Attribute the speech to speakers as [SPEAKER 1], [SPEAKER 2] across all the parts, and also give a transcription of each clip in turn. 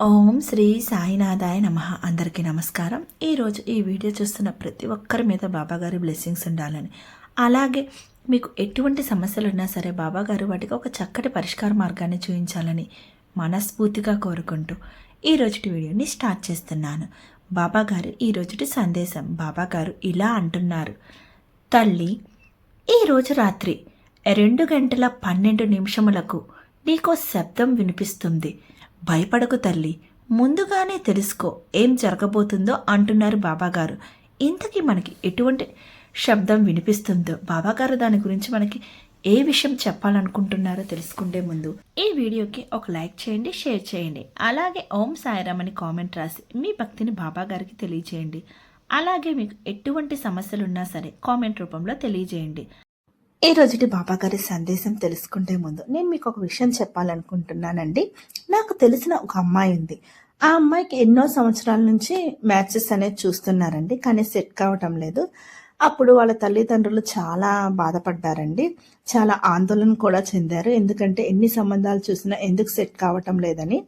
[SPEAKER 1] ఓం శ్రీ సాయినాథాయ నమ. అందరికీ నమస్కారం. ఈరోజు ఈ వీడియో చూస్తున్న ప్రతి ఒక్కరి మీద బాబాగారి బ్లెస్సింగ్స్ ఉండాలని. అలాగే మీకు ఎటువంటి సమస్యలు ఉన్నా సరే బాబాగారు వాటికి ఒక చక్కటి పరిష్కార మార్గాన్ని చూపించాలని మనస్ఫూర్తిగా కోరుకుంటూ ఈ రోజుటి వీడియోని స్టార్ట్ చేస్తున్నాను. బాబాగారు ఈ రోజుటి సందేశం. బాబాగారు ఇలా అంటున్నారు. తల్లి ఈరోజు రాత్రి రెండు గంటల పన్నెండు నిమిషములకు నీకో శబ్దం వినిపిస్తుంది. భయపడకు తల్లి ముందుగానే తెలుసుకో ఏం జరగబోతుందో అంటున్నారు బాబాగారు. ఇంతకీ మనకి ఎటువంటి శబ్దం వినిపిస్తుందో బాబాగారు దాని గురించి మనకి ఏ విషయం చెప్పాలనుకుంటున్నారో తెలుసుకుంటే ముందు ఈ వీడియోకి ఒక లైక్ చేయండి షేర్ చేయండి. అలాగే ఓం సాయిరామ్ అని కామెంట్ రాసి మీ భక్తిని బాబాగారికి తెలియజేయండి అలాగే మీకు ఎటువంటి సమస్యలు ఉన్నా సరే కామెంట్ రూపంలో తెలియజేయండి. ఈ రోజుటి బాబా గారి సందేశం తెలుసుకుంటే ముందు నేను మీకు ఒక విషయం చెప్పాలనుకుంటున్నానండి. నాకు తెలిసిన ఒక అమ్మాయి ఉంది. ఆ అమ్మాయికి ఎన్నో సంవత్సరాల నుంచి మ్యాచెస్ అనేది చూస్తున్నారండి కానీ సెట్ కావటం లేదు. అప్పుడు వాళ్ళ తల్లిదండ్రులు చాలా బాధపడ్డారండి. చాలా ఆందోళన కూడా చెందారు. ఎందుకంటే ఎన్ని సంబంధాలు చూసినా ఎందుకు సెట్ కావటం లేదని.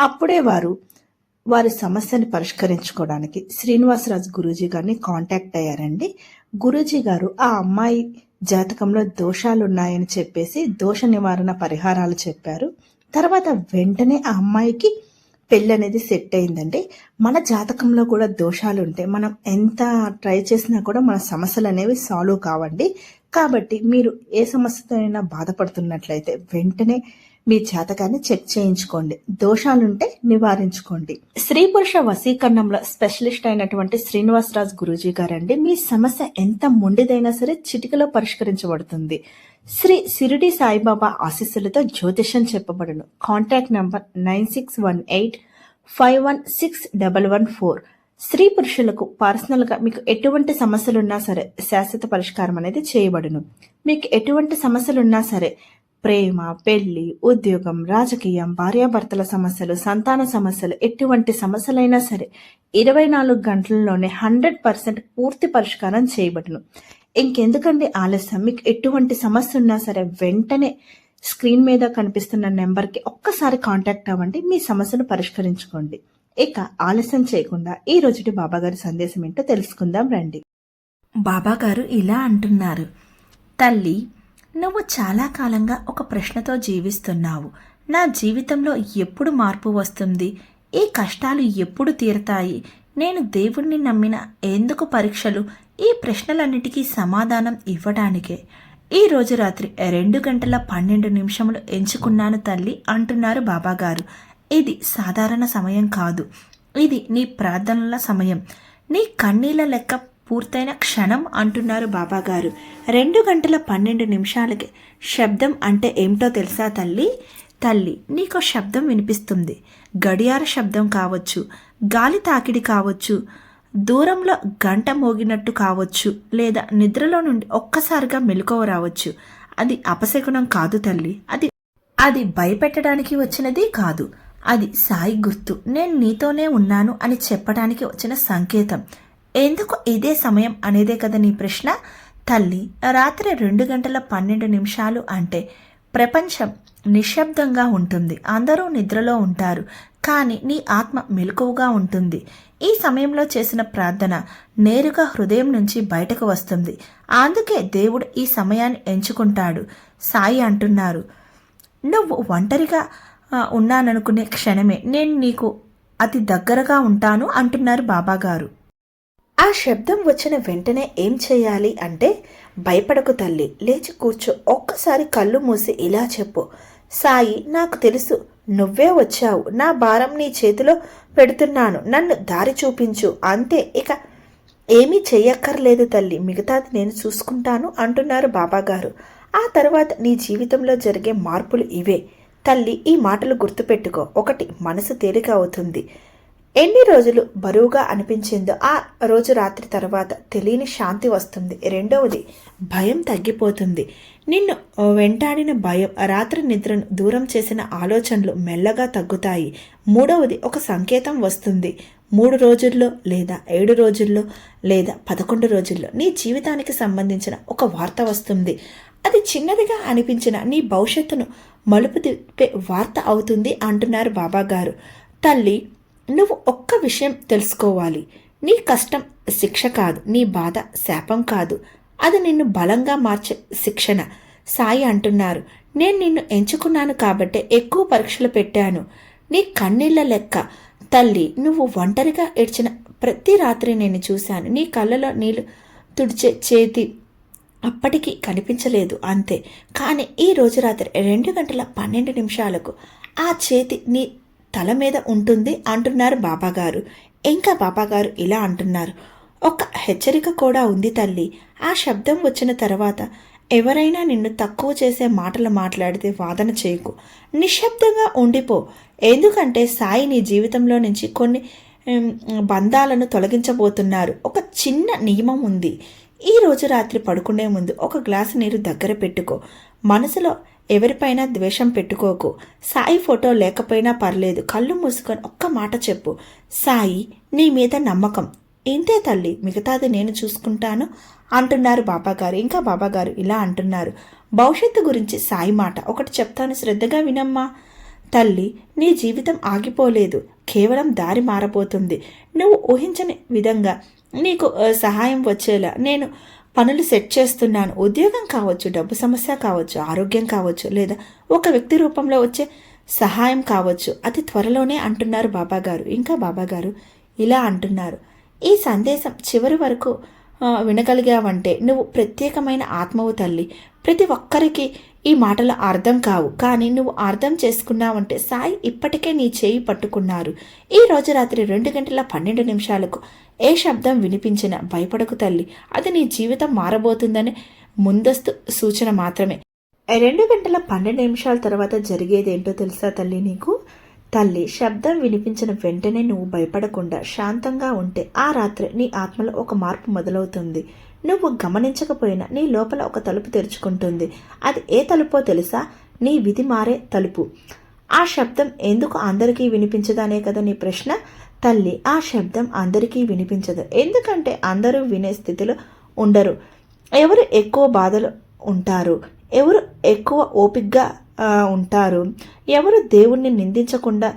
[SPEAKER 1] అప్పుడే వారు వారి సమస్యని పరిష్కరించుకోవడానికి శ్రీనివాసరాజు గురూజీ గారిని కాంటాక్ట్ అయ్యారండి. గురూజీ గారు ఆ అమ్మాయి జాతకంలో దోషాలున్నాయని చెప్పేసి దోష నివారణ పరిహారాలు చెప్పారు. తర్వాత వెంటనే ఆ అమ్మాయికి పెళ్ళి అనేది సెట్ అయిందండి. మన జాతకంలో కూడా దోషాలు ఉంటే మనం ఎంత ట్రై చేసినా కూడా మన సమస్యలు అనేవి సాల్వ్ కావండి. కాబట్టి మీరు ఏ సమస్యతో అయినా బాధపడుతున్నట్లయితే వెంటనే మీ జాతకాన్ని చెక్ చేయించుకోండి. దోషాలుంటే నివారించుకోండి. స్త్రీ పురుష వసీకరణంలో స్పెషలిస్ట్ అయినటువంటి శ్రీనివాసరాజు గురూజీ గారండి మీ సమస్య ఎంత మొండిదైనా సరే చిటికలో పరిష్కరించబడుతుంది. శ్రీ సిరిడి సాయిబాబా ఆశీస్సులతో జ్యోతిషం చెప్పబడును. Contact number nine six one eight five one six double one four. స్త్రీ పురుషులకు పర్సనల్గా మీకు ఎటువంటి సమస్యలున్నా సరే శాశ్వత పరిష్కారం అనేది చేయబడును. మీకు ఎటువంటి సమస్యలున్నా సరే ప్రేమ పెళ్ళి ఉద్యోగం రాజకీయం భార్యాభర్తల సమస్యలు సంతాన సమస్యలు ఎటువంటి సమస్యలైనా సరే ఇరవై నాలుగు గంటలలోనే హండ్రెడ్ పర్సెంట్ పూర్తి పరిష్కారం చేయబడును. ఇంకెందుకండి ఆలస్యం? మీకు ఎటువంటి సమస్య ఉన్నా సరే వెంటనే స్క్రీన్ మీద కనిపిస్తున్న నెంబర్కి ఒక్కసారి కాంటాక్ట్ అవ్వండి. మీ సమస్యను పరిష్కరించుకోండి. ఇక ఆలస్యం చేయకుండా ఈ రోజుటి బాబాగారి సందేశం ఏంటో తెలుసుకుందాం రండి. బాబాగారు ఇలా అంటున్నారు. తల్లి నువ్వు చాలా కాలంగా ఒక ప్రశ్నతో జీవిస్తున్నావు. నా జీవితంలో ఎప్పుడు మార్పు వస్తుంది? ఈ కష్టాలు ఎప్పుడు తీరతాయి? నేను దేవుణ్ణి నమ్మిన ఎందుకు పరీక్షలు? ఈ ప్రశ్నలన్నిటికీ సమాధానం ఇవ్వడానికే. ఈ రోజు రాత్రి రెండు గంటల పన్నెండు నిమిషములు ఎంచుకున్నాను తల్లి అంటున్నారు బాబాగారు. ఇది సాధారణ సమయం కాదు. ఇది నీ ప్రార్థనల సమయం. నీ కన్నీళ్ళ లెక్క పూర్తయిన క్షణం అంటున్నారు బాబాగారు. రెండు గంటల పన్నెండు నిమిషాలకి శబ్దం అంటే ఏమిటో తెలుసా తల్లి? తల్లి నీకు శబ్దం వినిపిస్తుంది. గడియార శబ్దం కావచ్చు గాలి తాకిడి కావచ్చు దూరంలో గంట మోగినట్టు కావచ్చు లేదా నిద్రలో నుండి ఒక్కసారిగా మెలకువ రావచ్చు. అది అపశకునం కాదు తల్లి. అది అది భయపెట్టడానికి వచ్చినది కాదు. అది సాయి గుర్తు. నేను నీతోనే ఉన్నాను అని చెప్పడానికి వచ్చిన సంకేతం. ఎందుకు ఇదే సమయం అనేదే కదా నీ ప్రశ్న? తల్లి రాత్రి రెండు గంటల పన్నెండు నిమిషాలు అంటే ప్రపంచం నిశ్శబ్దంగా ఉంటుంది. అందరూ నిద్రలో ఉంటారు. కానీ నీ ఆత్మ మెలకువగా ఉంటుంది. ఈ సమయంలో చేసిన ప్రార్థన నేరుగా హృదయం నుంచి బయటకు వస్తుంది. అందుకే దేవుడు ఈ సమయాన్ని ఎంచుకుంటాడు. సాయి అంటున్నారు నువ్వు ఒంటరిగా ఉన్నాననుకునే క్షణమే నేను నీకు అతి దగ్గరగా ఉంటాను అంటున్నారు బాబాగారు. ఆ శబ్దం వచ్చిన వెంటనే ఏం చేయాలి అంటే భయపడకు తల్లి లేచి కూర్చో ఒక్కసారి కళ్ళు మూసి ఇలా చెప్పు. సాయి నాకు తెలుసు నువ్వే వచ్చావు నా భారం నీ చేతిలో పెడుతున్నాను నన్ను దారి చూపించు అంతే ఇక ఏమీ చెయ్యక్కర్లేదు తల్లి మిగతాది నేను చూసుకుంటాను అంటున్నారు బాబాగారు. ఆ తర్వాత నీ జీవితంలో జరిగే మార్పులు ఇవే. తల్లి ఈ మాటలు గుర్తుపెట్టుకో ఒకటి మనసు తేలిక అవుతుంది. ఎన్ని రోజులు బరువుగా అనిపించిందో ఆ రోజు రాత్రి తర్వాత తెలియని శాంతి వస్తుంది. రెండవది భయం తగ్గిపోతుంది. నిన్ను వెంటాడిన భయం రాత్రి నిద్రను దూరం చేసిన ఆలోచనలు మెల్లగా తగ్గుతాయి. మూడవది ఒక సంకేతం వస్తుంది. మూడు రోజుల్లో లేదా ఏడు రోజుల్లో లేదా పదకొండు రోజుల్లో నీ జీవితానికి సంబంధించిన ఒక వార్త వస్తుంది. అది చిన్నదిగా అనిపించిన నీ భవిష్యత్తును మలుపు తిప్పే వార్త అవుతుంది అంటున్నారు బాబా గారు తల్లి నువ్వు ఒక్క విషయం తెలుసుకోవాలి. నీ కష్టం శిక్ష కాదు నీ బాధ శాపం కాదు. అది నిన్ను బలంగా మార్చే శిక్షణ. సాయి అంటున్నారు నేను నిన్ను ఎంచుకున్నాను కాబట్టే ఎక్కువ పరీక్షలు పెట్టాను. నీ కన్నీళ్ళ లెక్క. తల్లి నువ్వు ఒంటరిగా ఏడ్చిన ప్రతి రాత్రి నేను చూశాను. నీ కళ్ళలో నీళ్ళు తుడిచే చేతి అప్పటికి కనిపించలేదు అంతే. కానీ ఈ రోజు రాత్రి రెండు గంటల పన్నెండు నిమిషాలకు ఆ చేతి నీ తల మీద ఉంటుంది అంటున్నారు బాబాగారు. ఇంకా బాబాగారు ఇలా అంటున్నారు. ఒక హెచ్చరిక కూడా ఉంది తల్లి. ఆ శబ్దం వచ్చిన తర్వాత ఎవరైనా నిన్ను తక్కువ చేసే మాటలు మాట్లాడితే వాదన చేయకు. నిశ్శబ్దంగా ఉండిపో. ఎందుకంటే సాయి నీ జీవితంలో నుంచి కొన్ని బంధాలను తొలగించబోతున్నారు. ఒక చిన్న నియమం ఉంది. ఈ రోజు రాత్రి పడుకునే ముందు ఒక గ్లాసు నీరు దగ్గర పెట్టుకో. మనసులో ఎవరిపైనా ద్వేషం పెట్టుకోకు. సాయి ఫోటో లేకపోయినా పర్లేదు. కళ్ళు మూసుకొని ఒక్క మాట చెప్పు. సాయి నీ మీద నమ్మకం. ఇంతే తల్లి? మిగతాది నేను చూసుకుంటాను? అంటున్నారు బాబాగారు. ఇంకా బాబాగారు ఇలా అంటున్నారు. భవిష్యత్తు గురించి సాయి మాట. ఒకటి చెప్తాను శ్రద్ధగా వినమ్మా. తల్లి నీ జీవితం ఆగిపోలేదు. కేవలం దారి మారబోతుంది. నువ్వు ఊహించని విధంగా నీకు సహాయం వచ్చేలా. నేను పనులు సెట్ చేస్తున్నాను. ఉద్యోగం కావచ్చు డబ్బు సమస్య కావచ్చు ఆరోగ్యం కావచ్చు లేదా ఒక వ్యక్తి రూపంలో వచ్చే సహాయం కావచ్చు. అతి త్వరలోనే అంటున్నారు బాబాగారు ఇంకా బాబాగారు ఇలా అంటున్నారు. ఈ సందేశం చివరి వరకు వినగలిగావంటే నువ్వు ప్రత్యేకమైన ఆత్మవు తల్లి. ప్రతి ఒక్కరికి ఈ మాటలు అర్థం కావు. కానీ నువ్వు అర్థం చేసుకున్నావంటే సాయి ఇప్పటికే నీ చేయి పట్టుకున్నారు. ఈ రోజు రాత్రి రెండు గంటల పన్నెండు నిమిషాలకు ఏ శబ్దం వినిపించినా భయపడకు తల్లి. అది నీ జీవితం మారబోతుందనే ముందస్తు సూచన మాత్రమే. రెండు గంటల పన్నెండు నిమిషాల తర్వాత జరిగేదేంటో తెలుసా తల్లి నీకు? తల్లి శబ్దం వినిపించిన వెంటనే నువ్వు భయపడకుండా శాంతంగా ఉంటే ఆ రాత్రి నీ ఆత్మలో ఒక మార్పు మొదలవుతుంది. నువ్వు గమనించకపోయినా నీ లోపల ఒక తలుపు తెరుచుకుంటుంది. అది ఏ తలుపో తెలుసా? నీ విధి మారే తలుపు. ఆ శబ్దం ఎందుకు అందరికీ వినిపించదనే కదా నీ ప్రశ్న? తల్లి ఆ శబ్దం అందరికీ వినిపించదు. ఎందుకంటే అందరూ వినే స్థితిలో ఉండరు. ఎవరు ఎక్కువ బాధలు ఉంటారు? ఎవరు ఎక్కువ ఓపిగ్గా ఉంటారు? ఎవరు దేవుణ్ణి నిందించకుండా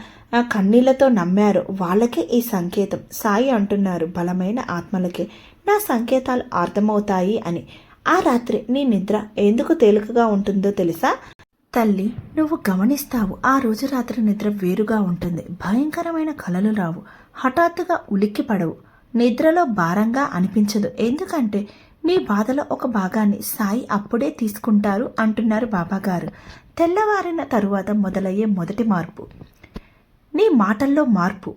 [SPEAKER 1] కన్నీళ్ళతో నమ్మారు? వాళ్ళకే ఈ సంకేతం. సాయి అంటున్నారు బలమైన ఆత్మలకే. నా సంకేతాలు అర్థమవుతాయి అని. ఆ రాత్రి నీ నిద్ర ఎందుకు తేలికగా ఉంటుందో తెలుసా? తల్లి నువ్వు గమనిస్తావు ఆ రోజు రాత్రి నిద్ర వేరుగా ఉంటుంది. భయంకరమైన కలలు రావు. హఠాత్తుగా ఉలిక్కి పడవు. నిద్రలో భారంగా అనిపించదు. ఎందుకంటే నీ బాధలో ఒక భాగాన్ని సాయి అప్పుడే తీసుకుంటారు అంటున్నారు బాబాగారు. తెల్లవారిన తరువాత మొదలయ్యే మొదటి మార్పు. నీ మాటల్లో మార్పు.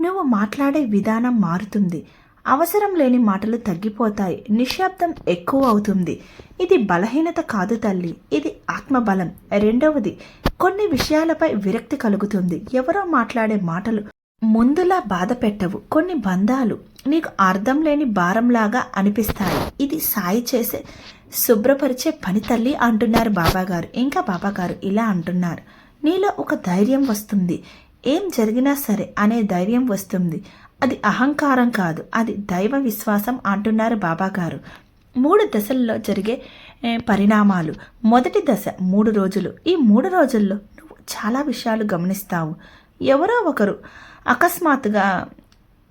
[SPEAKER 1] నువ్వు మాట్లాడే విధానం మారుతుంది. అవసరం లేని మాటలు తగ్గిపోతాయి. నిశ్శబ్దం ఎక్కువ అవుతుంది. ఇది బలహీనత కాదు తల్లి. ఇది ఆత్మబలం. రెండవది కొన్ని విషయాలపై విరక్తి కలుగుతుంది. ఎవరో మాట్లాడే మాటలు ముందులా బాధ పెట్టవు. కొన్ని బంధాలు నీకు అర్థం లేని భారంలాగా అనిపిస్తాయి. ఇది సాయి చేసే శుభ్రపరిచే పని తల్లి అంటున్నారు బాబాగారు. ఇంకా బాబాగారు ఇలా అంటున్నారు. నీలో ఒక ధైర్యం వస్తుంది. ఏం జరిగినా సరే అనే ధైర్యం వస్తుంది. అది అహంకారం కాదు. అది దైవ విశ్వాసం అంటున్నారు బాబాగారు. మూడు దశల్లో జరిగే పరిణామాలు. మొదటి దశ మూడు రోజులు. ఈ మూడు రోజుల్లో నువ్వు చాలా విషయాలు గమనిస్తావు. ఎవరో ఒకరు అకస్మాత్తుగా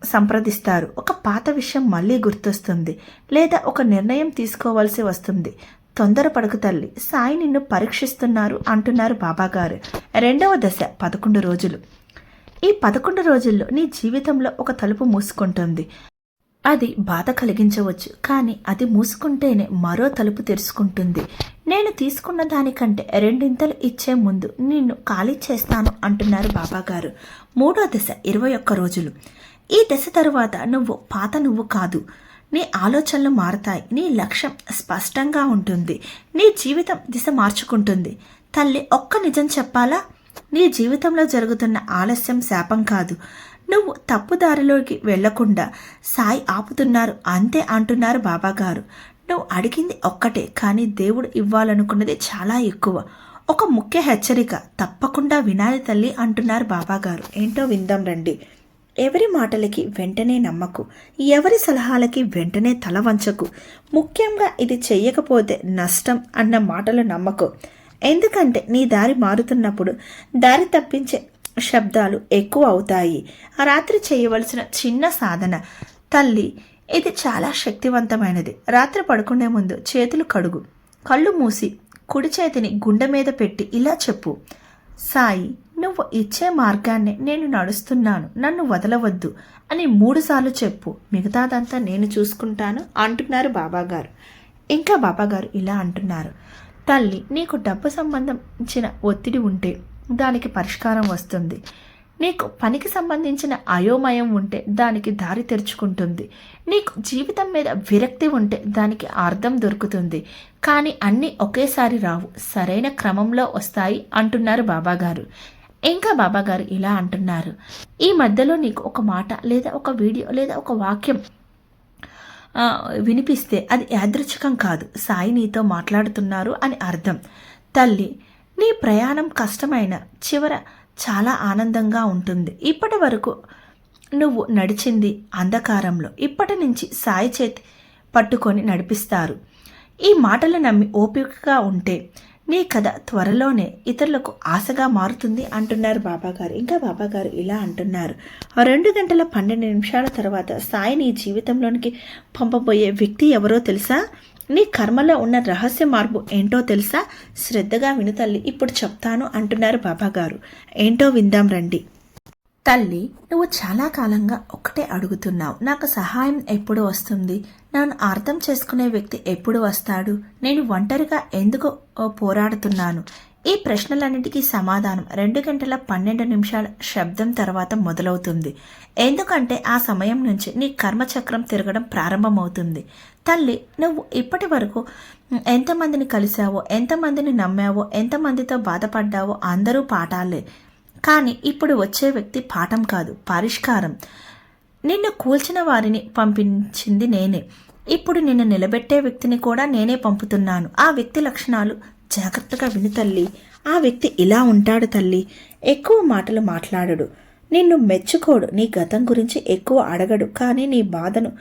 [SPEAKER 1] సంప్రదిస్తారు. ఒక పాత విషయం మళ్ళీ గుర్తొస్తుంది. లేదా ఒక నిర్ణయం తీసుకోవాల్సి వస్తుంది. తొందరపడకు తల్లి. సాయి నిన్ను పరీక్షిస్తున్నారు అంటున్నారు బాబాగారు. రెండవ దశ పదకొండు రోజులు. ఈ పదకొండు రోజుల్లో నీ జీవితంలో ఒక తలుపు మూసుకుంటుంది. అది బాధ కలిగించవచ్చు కానీ అది మూసుకుంటేనే మరో తలుపు తెరుచుకుంటుంది. నేను తీసుకున్న దానికంటే రెండింతలు ఇచ్చే ముందు నిన్ను ఖాళీ చేస్తాను అంటున్నారు బాబాగారు. మూడో దశ ఇరవై ఒక్క రోజులు. ఈ దశ తరువాత నువ్వు పాత నువ్వు కాదు. నీ ఆలోచనలు మారతాయి. నీ లక్ష్యం స్పష్టంగా ఉంటుంది. నీ జీవితం దిశ మార్చుకుంటుంది. తల్లి ఒక్క నిజం చెప్పాలా? నీ జీవితంలో జరుగుతున్న ఆలస్యం శాపం కాదు. నువ్వు తప్పుదారిలోకి వెళ్ళకుండా సాయి ఆపుతున్నారు అంతే అంటున్నారు బాబాగారు. నువ్వు అడిగింది ఒక్కటే కానీ దేవుడు ఇవ్వాలనుకున్నది చాలా ఎక్కువ. ఒక ముఖ్య హెచ్చరిక తప్పకుండా వినాలి తల్లి అంటున్నారు బాబాగారు. ఏంటో విందాం రండి. ఎవరి మాటలకి వెంటనే నమ్మకు ఎవరి సలహాలకి వెంటనే తల వంచకు. ముఖ్యంగా ఇది చెయ్యకపోతే నష్టం అన్న మాటలు నమ్మకు. ఎందుకంటే నీ దారి మారుతున్నప్పుడు దారి తప్పించే శబ్దాలు ఎక్కువ అవుతాయి. రాత్రి చేయవలసిన చిన్న సాధన. తల్లి ఇది చాలా శక్తివంతమైనది. రాత్రి పడుకునే ముందు చేతులు కడుగు. కళ్ళు మూసి కుడి చేతిని గుండె మీద పెట్టి ఇలా చెప్పు. సాయి నువ్వు ఇచ్చే మార్గాన్ని నేను నడుస్తున్నాను. నన్ను వదలవద్దు అని మూడుసార్లు చెప్పు. మిగతాదంతా నేను చూసుకుంటాను అంటున్నారు బాబాగారు. ఇంకా బాబాగారు ఇలా అంటున్నారు. తల్లి నీకు డబ్బు సంబంధించిన ఒత్తిడి ఉంటే దానికి పరిష్కారం వస్తుంది. నీకు పనికి సంబంధించిన అయోమయం ఉంటే దానికి దారి తెరుచుకుంటుంది. నీకు జీవితం మీద విరక్తి ఉంటే దానికి అర్థం దొరుకుతుంది. కానీ అన్నీ ఒకేసారి రావు. సరైన క్రమంలో వస్తాయి అంటున్నారు బాబాగారు. ఇంకా బాబాగారు ఇలా అంటున్నారు. ఈ మధ్యలో నీకు ఒక మాట లేదా ఒక వీడియో లేదా ఒక వాక్యం వినిపిస్తే అది యాదృచ్ఛికం కాదు. సాయి నీతో మాట్లాడుతున్నారు అని అర్థం. తల్లి నీ ప్రయాణం కష్టమైన చివర చాలా ఆనందంగా ఉంటుంది. ఇప్పటి వరకు నువ్వు నడిచింది అంధకారంలో. ఇప్పటి నుంచి సాయి చేతి పట్టుకొని నడిపిస్తారు. ఈ మాటలు నమ్మి ఓపికగా ఉంటే నీ కథ త్వరలోనే ఇతరులకు ఆశగా మారుతుంది అంటున్నారు బాబాగారు. ఇంకా బాబాగారు ఇలా అంటున్నారు. రెండు గంటల పన్నెండు నిమిషాల తర్వాత సాయి నీ జీవితంలోనికి పంపబోయే వ్యక్తి ఎవరో తెలుసా? నీ కర్మలో ఉన్న రహస్య మార్పు ఏంటో తెలుసా? శ్రద్ధగా విను తల్లి ఇప్పుడు చెప్తాను అంటున్నారు బాబాగారు. ఏంటో విందాం రండి. తల్లి నువ్వు చాలా కాలంగా ఒక్కటే అడుగుతున్నావు. నాకు సహాయం ఎప్పుడు వస్తుంది? నన్ను అర్థం చేసుకునే వ్యక్తి ఎప్పుడు వస్తాడు? నేను ఒంటరిగా ఎందుకు పోరాడుతున్నాను? ఈ ప్రశ్నలన్నిటికీ సమాధానం రెండు గంటల పన్నెండు నిమిషాల శబ్దం తర్వాత మొదలవుతుంది. ఎందుకంటే ఆ సమయం నుంచి నీ కర్మచక్రం తిరగడం ప్రారంభమవుతుంది. తల్లి నువ్వు ఇప్పటి వరకు ఎంతమందిని కలిశావో ఎంతమందిని నమ్మావో ఎంతమందితో బాధపడ్డావో అందరూ పాఠాలే. కానీ ఇప్పుడు వచ్చే వ్యక్తి పాఠం కాదు పరిష్కారం. నిన్ను కూల్చిన వారిని పంపించింది నేనే. ఇప్పుడు నిన్ను నిలబెట్టే వ్యక్తిని కూడా నేనే పంపుతున్నాను. ఆ వ్యక్తి లక్షణాలు జాగ్రత్తగా విను తల్లి. ఆ వ్యక్తి ఇలా ఉంటాడు తల్లి. ఎక్కువ మాటలు మాట్లాడడు. నిన్ను మెచ్చుకోడు. నీ గతం గురించి ఎక్కువ అడగడు. కానీ నీ బాధను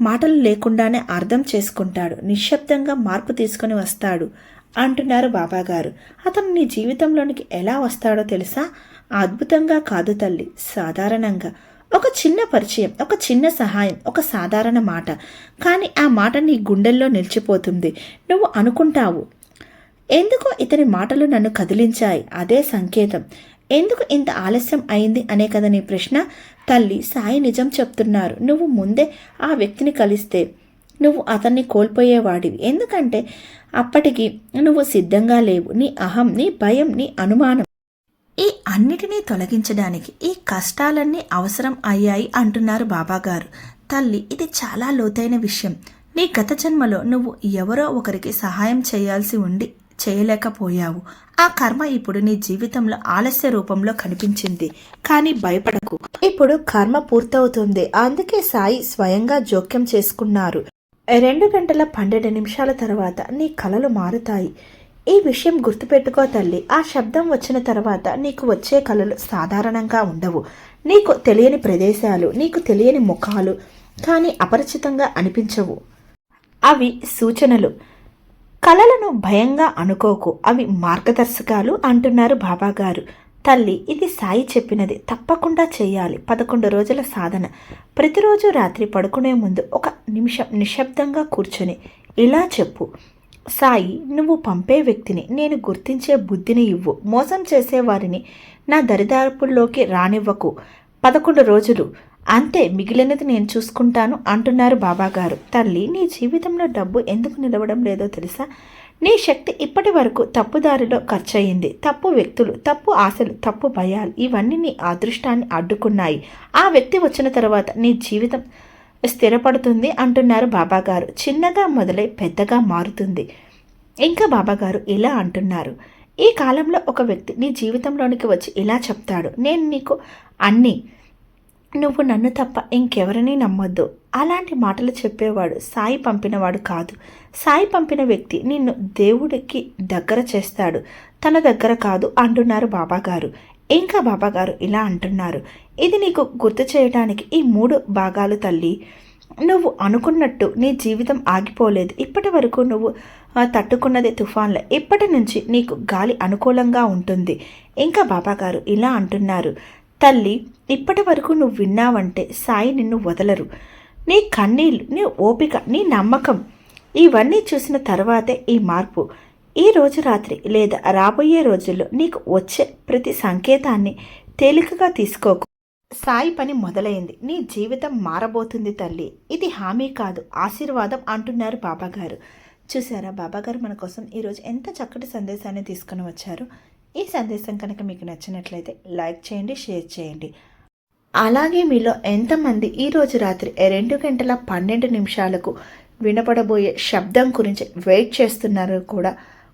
[SPEAKER 1] మాటలు లేకుండానే అర్థం చేసుకుంటాడు. నిశ్శబ్దంగా మార్పు తీసుకొని వస్తాడు. అంటున్నారు బాబాగారు. అతను నీ జీవితంలోనికి ఎలా వస్తాడో తెలుసా? అద్భుతంగా కాదు తల్లి సాధారణంగా. ఒక చిన్న పరిచయం ఒక చిన్న సహాయం ఒక సాధారణ మాట. కానీ ఆ మాట నీ గుండెల్లో నిలిచిపోతుంది. నువ్వు అనుకుంటావు ఎందుకో ఇతని మాటలు నన్ను కదిలించాయి? అదే సంకేతం. ఎందుకు ఇంత ఆలస్యం అయింది? అనే కదా నీ ప్రశ్న. తల్లి సాయి నిజం చెప్తున్నారు. నువ్వు ముందే ఆ వ్యక్తిని కలిస్తే నువ్వు అతన్ని కోల్పోయేవాడివి. ఎందుకంటే అప్పటికి నువ్వు సిద్ధంగా లేవు. నీ అహం నీ భయం నీ అనుమానం ఈ అన్నిటినీ తొలగించడానికి ఈ కష్టాలన్నీ అవసరం అయ్యాయి అంటున్నారు బాబాగారు. తల్లి ఇది చాలా లోతైన విషయం. నీ గత జన్మలో నువ్వు ఎవరో ఒకరికి సహాయం చేయాల్సి ఉండి చేయలేకపోయావు. ఆ కర్మ ఇప్పుడు నీ జీవితంలో ఆలస్య రూపంలో కనిపించింది. కానీ భయపడకు. ఇప్పుడు కర్మ పూర్తవుతుంది. అందుకే సాయి స్వయంగా జోక్యం చేసుకున్నారు. రెండు గంటల పన్నెండు నిమిషాల తర్వాత నీ కలలు మారుతాయి. ఈ విషయం గుర్తుపెట్టుకో తల్లి. ఆ శబ్దం వచ్చిన తర్వాత నీకు వచ్చే కళలు సాధారణంగా ఉండవు. నీకు తెలియని ప్రదేశాలు నీకు తెలియని ముఖాలు కానీ అపరిచితంగా అనిపించవు. అవి సూచనలు. కళలను భయంగా అనుకోకు. అవి మార్గదర్శకాలు అంటున్నారు బాబాగారు. తల్లి ఇది సాయి చెప్పినది. తప్పకుండా చేయాలి. పదకొండు రోజుల సాధన. ప్రతిరోజు రాత్రి పడుకునే ముందు ఒక నిమిషం నిశ్శబ్దంగా కూర్చొని ఇలా చెప్పు. సాయి నువ్వు పంపే వ్యక్తిని నేను గుర్తించే బుద్ధిని ఇవ్వు. మోసం చేసే వారిని నా దరిదాపుల్లోకి రానివ్వకు. పదకొండు రోజులు. అంతే మిగిలినది నేను చూసుకుంటాను అంటున్నారు బాబాగారు. తల్లి నీ జీవితంలో డబ్బు ఎందుకు నిలవడం లేదో తెలుసా? నీ శక్తి ఇప్పటి వరకు తప్పుదారిలో ఖర్చయింది. తప్పు వ్యక్తులు తప్పు ఆశలు తప్పు భయాలు ఇవన్నీ నీ అదృష్టాన్ని అడ్డుకున్నాయి. ఆ వ్యక్తి వచ్చిన తర్వాత నీ జీవితం స్థిరపడుతుంది అంటున్నారు బాబాగారు. చిన్నగా మొదలై పెద్దగా మారుతుంది. ఇంకా బాబాగారు ఇలా అంటున్నారు. ఈ కాలంలో ఒక వ్యక్తి నీ జీవితంలోనికి వచ్చి ఇలా చెప్తాడు. నేను నీకు అన్నీ నువ్వు నన్ను తప్ప ఇంకెవరిని నమ్మొద్దు. అలాంటి మాటలు చెప్పేవాడు సాయి పంపినవాడు కాదు. సాయి పంపిన వ్యక్తి నిన్ను దేవుడికి దగ్గర చేస్తాడు. తన దగ్గర కాదు అంటున్నారు బాబాగారు. ఇంకా బాబాగారు ఇలా అంటున్నారు. ఇది నీకు గుర్తు చేయడానికి ఈ మూడు భాగాలు తల్లి. నువ్వు అనుకున్నట్టు నీ జీవితం ఆగిపోలేదు. ఇప్పటి వరకు నువ్వు తట్టుకున్నది తుఫాన్ల. ఇప్పటి నుంచి నీకు గాలి అనుకూలంగా ఉంటుంది. ఇంకా బాబాగారు ఇలా అంటున్నారు. తల్లి ఇప్పటి వరకు నువ్వు విన్నావంటే సాయి నిన్ను వదలరు. నీ కన్నీళ్ళు నీ ఓపిక నీ నమ్మకం ఇవన్నీ చూసిన తర్వాతే ఈ మార్పు. ఈ రోజు రాత్రి లేదా రాబోయే రోజుల్లో నీకు వచ్చే ప్రతి సంకేతాన్ని తేలికగా తీసుకోకు. సాయి పని మొదలైంది. నీ జీవితం మారబోతుంది తల్లి. ఇది హామీ కాదు ఆశీర్వాదం అంటున్నారు బాబాగారు. చూసారా బాబాగారు మన కోసం ఈరోజు ఎంత చక్కటి సందేశాన్ని తీసుకుని వచ్చారు. ఈ సందేశం కనుక మీకు నచ్చినట్లయితే లైక్ చేయండి షేర్ చేయండి. అలాగే మీలో ఎంతమంది ఈరోజు రాత్రి రెండు గంటల పన్నెండు నిమిషాలకు వినపడబోయే శబ్దం గురించి వెయిట్ చేస్తున్నారు కూడా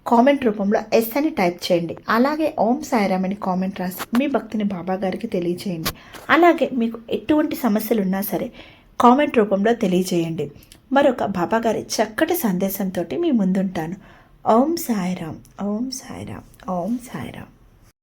[SPEAKER 1] కామెంట్ రూపంలో ఎస్ అని టైప్ చేయండి. అలాగే ఓం సాయిరామ్ అని కామెంట్ రాసి మీ భక్తిని బాబా గారికి తెలియజేయండి అలాగే మీకు ఎటువంటి సమస్యలు ఉన్నా సరే కామెంట్ రూపంలో తెలియజేయండి. మరొక బాబా గారి చక్కటి సందేశంతో మీ ముందుంటాను. ఓం సాయిరామ్ ఓం సాయిరామ్ ఓం సాయిరామ్.